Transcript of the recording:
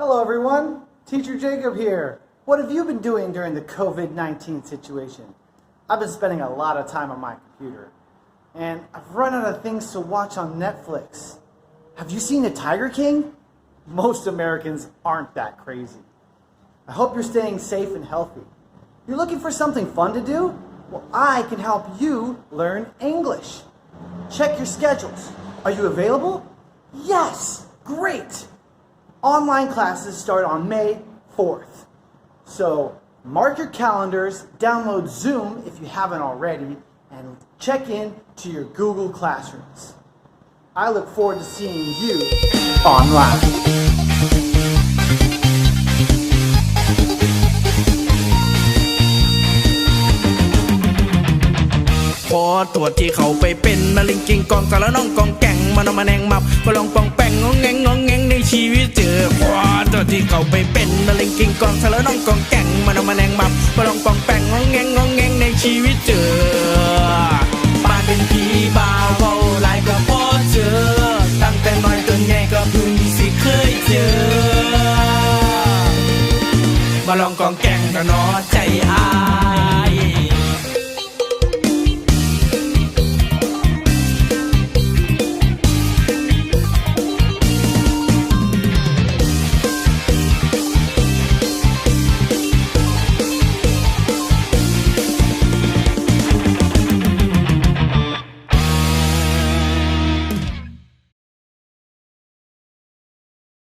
Hello, everyone. Teacher Jacob here. What have you been doing during the COVID 19 situation? I've been spending a lot of time on my computer, and I've run out of things to watch on Netflix. Have you seen The Tiger King? Most Americans aren't that crazy. I hope you're staying safe and healthy. You're looking for something fun to do? Well, I can help you learn English. Check your schedules. Are you available? Yes! Great! Online classes start on May 4th. So mark your calendars, download Zoom if you haven't already, and check in to your Google Classrooms. I look forward to seeing you online. พอตรวจที่เขาไปเป็นมะเร็งกิงกองสารน้องกองแก่งมันเอามาแนงมับก็ลองปองแป้งงองแงง ที่เขาไปเป็นมาเล็งกิงกองสารน้องกองแก่งมันเอามาแนงมับมาลองปองแปงงองแงงงองแงงในชีวิตเจอป้านเป็นผีบ่าวเบาหลายก็พอเจอ ตั้งแต่น้อยจนใหญ่ก็พึ่งสิเคยเจอมาลองกองแก่งก็นอใจอาย